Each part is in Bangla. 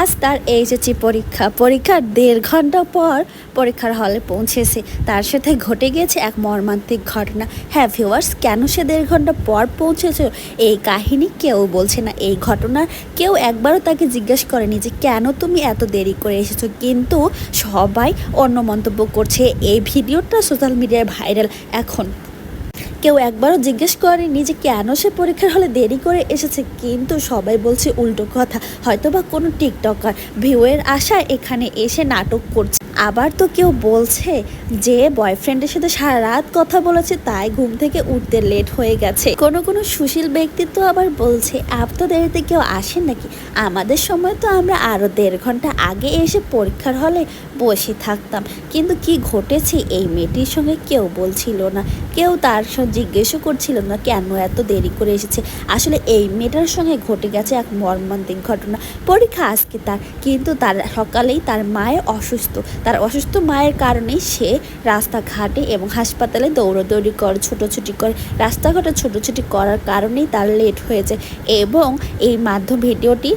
আজ তার এইচএসসি পরীক্ষা। পরীক্ষার দেড় ঘণ্টা পর পরীক্ষার হলে পৌঁছেছে। তার সাথে ঘটে গিয়েছে এক মর্মান্তিক ঘটনা। হ্যাঁ ভিউয়ার্স কেন সে দেড় ঘণ্টা পর পৌঁছেছে? এই কাহিনী কেউ বলছে না। এই ঘটনার কেউ একবারও তাকে জিজ্ঞেস করেনি যে কেন তুমি এত দেরি করে এসেছ। কিন্তু সবাই অন্য মন্তব্য করছে। এই ভিডিওটা সোশ্যাল মিডিয়ায় ভাইরাল এখন কেউ একবারও জিজ্ঞেস করেনি যে কেন সে পরীক্ষার হলে দেরি করে এসেছে, কিন্তু সবাই বলছে উল্টো কথা। হয়তোবা কোনো টিকটকার। ভিউয়ের আশায় এখানে এসে নাটক করছে। আবার তো কেউ বলছে যে বয়ফ্রেন্ডের সাথে সারা রাত কথা বলেছে, তাই ঘুম থেকে উঠতে লেট হয়ে গেছে। কোনো কোনো সুশীল ব্যক্তিত্ব আবার বলছে, আপ তো দেরিতে কেউ আসেন নাকি? আমাদের সময় তো আমরা আরও দেড় ঘণ্টা আগে এসে পরীক্ষার হলে বসে থাকতাম। কিন্তু কি ঘটেছে, এই মেয়েটির সঙ্গে কেউ বলছিল না। কেউ তার সঙ্গে জিজ্ঞেসও করছিল না, কেন এত দেরি করে এসেছে? আসলে এই মেয়েটার সঙ্গে ঘটে গেছে এক মর্মান্তিক ঘটনা। পরীক্ষা আজকে তার, কিন্তু তার সকালেই তার মায়ের অসুস্থ। তার অসুস্থ মায়ের কারণেই সে রাস্তাঘাটে এবং হাসপাতালে দৌড়দৌড়ি করে, ছোটোছুটি করে। রাস্তাঘাটে ছোটোছুটি করার কারণেই তার লেট হয়ে যায় এবং এই মাধ্যম ভিডিওটি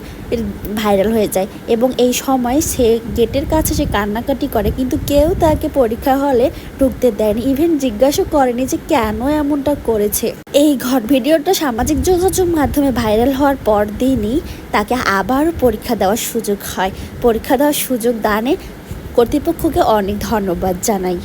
ভাইরাল হয়ে যায় এবং এই সময় সে গেটের কাছে সে কান্নাকাটি করে কিন্তু কেউ তাকে পরীক্ষা হলে ঢুকতে দেয়নি। ইভেন জিজ্ঞাসা করেনি যে কেন এমনটা করেছে। এই ঘট, ভিডিওটা সামাজিক যোগাযোগ মাধ্যমে ভাইরাল হওয়ার পর দিনই তাকে আবারও পরীক্ষা দেওয়ার সুযোগ হয়। পরীক্ষা দেওয়ার সুযোগ দানে কর্তৃপক্ষকে অনেক ধন্যবাদ জানাই।